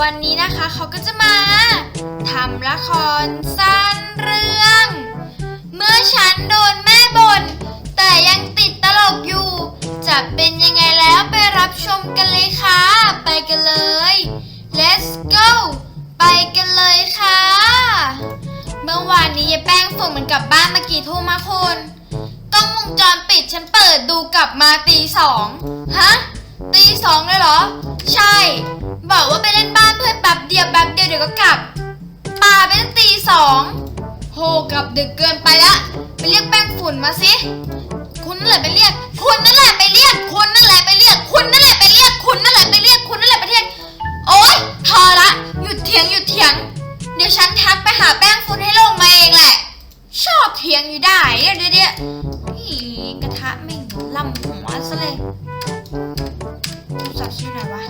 วันนี้นะคะเขาก็จะมาทำละครสั้นเรื่อง เมื่อฉันโดนแม่บน่นแต่ยังติดตลกอยู่ จะเป็นยังไงแล้วไปรับชมกันเลยค่ะ ไปกันเลย let's go ไปกันเลยค่ะ เมื่อวานนี้ยายแป้งฝนมันกลับบ้านมากี่ทุ่มมาคุณกล้องวงจรปิดฉันเปิดดูกลับมาตีสองฮะตีสองเลยเหรอ ใช่ บอกว่าไปเล่นบ้านเพื่อนแป๊บเดียวแป๊บเดียวเดี๋ยวก็กลับป่าไปตั้งตีสองโหกลับดึกเกินไปละไปเรียกแป้งฝุ่นมาสิคุณนั่นแหละไปเรียก คุณนั่นแหละไปเรียก คุณนั่นแหละไปเรียก คุณนั่นแหละไปเรียก คุณนั่นแหละไปเรียก คุณนั่นแหละไปเรียก โอ๊ยพอละ หยุดเถียงหยุดเถียง เดี๋ยวฉันทักไปหาแป้งฝุ่นให้ลงมาเองแหละ ชอบเถียงอยู่ได้เดี๋ยวเดี๋ยวเฮียวอีกระทะไม่งลำหัวซะเลยโทรศัพท์ฉันอยู่ไหนวะ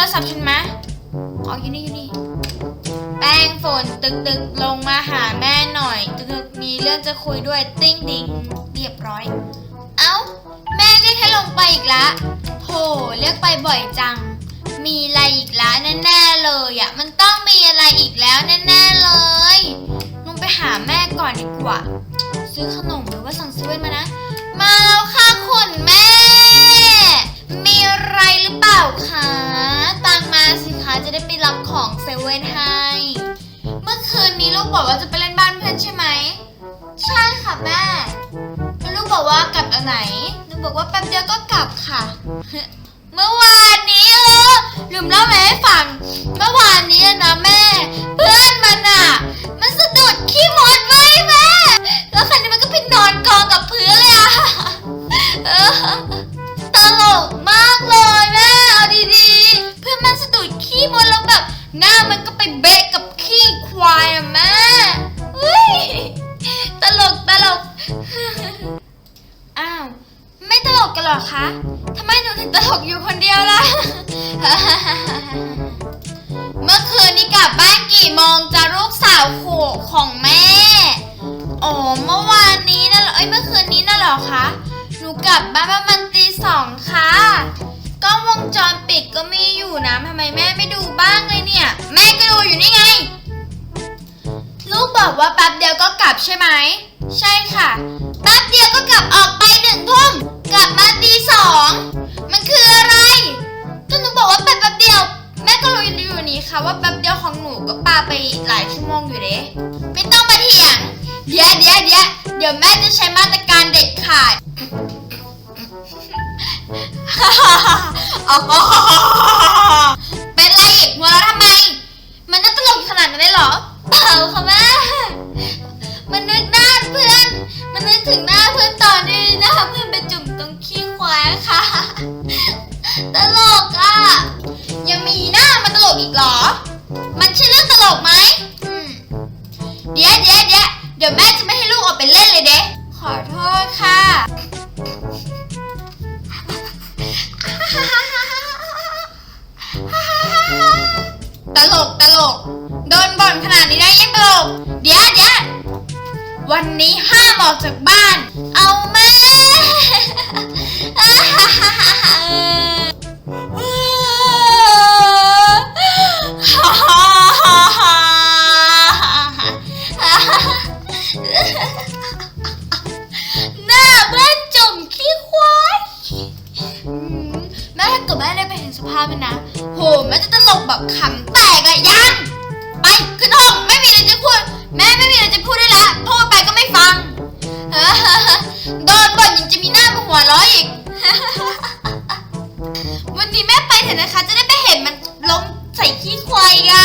รศัพท์ฉันไหมอ๋ออยู่นี่อยู่นี่ แป้งฝนตึกตึกลงมาหาแม่หน่อย ตึกตึกมีเรื่องจะคุยด้วยติ้งดิงเรียบร้อย เอ้า แม่เรียกให้ลงไปอีกละโถเรียกไปบ่อยจัง มีอะไรอีกแล้วแน่ๆเลยอะมันต้องมีอะไรอีกแล้วแน่ๆเลย ลงไปหาแม่ก่อนดีกว่า ซื้อขนมหรือว่าสั่งเซเว่นมานะ เวนให้ เมื่อคืนนี้ลูกบอกว่าจะไปเล่นบ้านเพื่อนใช่ไหม ใช่ค่ะแม่แล้วลูกบอกว่ากลับอันไหน ลูกบอกว่าแป๊บเดียวก็กลับค่ะ เมื่อวานนี้เออลืมเล่าแม่ให้ฟัง เมื่อวานนี้นะแม่ เพื่อนมันอะ มันสะดุดขี้มดไว้แม่ แล้วคันนี้มันก็ไปนอนกองกับพื้นเลยอะตลกมากเลยแม่เอาดีๆ เพื่อนมันสะดุดขี้มดแล้วแบบ หน้ามันก็ไปเบะกับขี้ควายอะแม่เฮ้ยตลกตลก อ้าว ไม่ตลกกันหรอคะทำไมหนูถึงตลกอยู่คนเดียวล่ะ เมื่อคืนนี้กลับบ้านกี่โมงจะลูกสาวโขของแม่ อ๋อ เมื่อวานนี้น่ะเหรอเอ้ย เมื่อคืนนี้น่ะหรอคะ หนูกลับบ้านประมาณตีสองค่ะ กล้องวงจรปิดก็มีอยู่นะทำไมแม่ไม่ดู ดูอยู่นี่ไง ลูกบอกว่าแป๊บเดียวก็กลับใช่ไหม ใช่ค่ะ แป๊บเดียวก็กลับออกไปหนึ่งทุ่มกลับมาตีสอง มันคืออะไรก็หนูบอกว่าไปแป๊บเดียว แม่ก็รู้อยู่นี่ค่ะว่าแป๊บเดียวของหนูก็ปาไปหลายชั่วโมงอยู่เด้ไม่ต้องมาเถียง เดี๋ยวเดี๋ยวเดี๋ยวเดี๋ยวแม่จะใช้มาตรการเด็ดขาดเป็ ก เดี๋ยวเดี๋ยววันนี้ห้ามออกจากบ้าน เอาแม่หน้าเพื่อนจุ่มขี้ควายแม่ถ้าเกิดแม่ได้ไปเห็นสภาพมันนะ โหแม่จะตลกแบบขำแตกอะยัง หัวเร้อยอีก วันนี้แม่ไปเถอะนะคะ จะได้ไปเห็นมันล้มใส่ขี้ควายอะ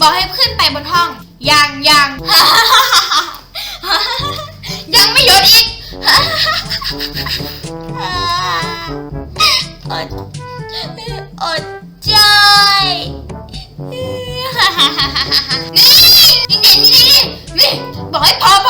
บอกให้ขึ้นไปบนห้อง ยังยังยังไม่หยุดอีกอดอดใจนี่นี่นี่นี่นี่บอกให้พอพ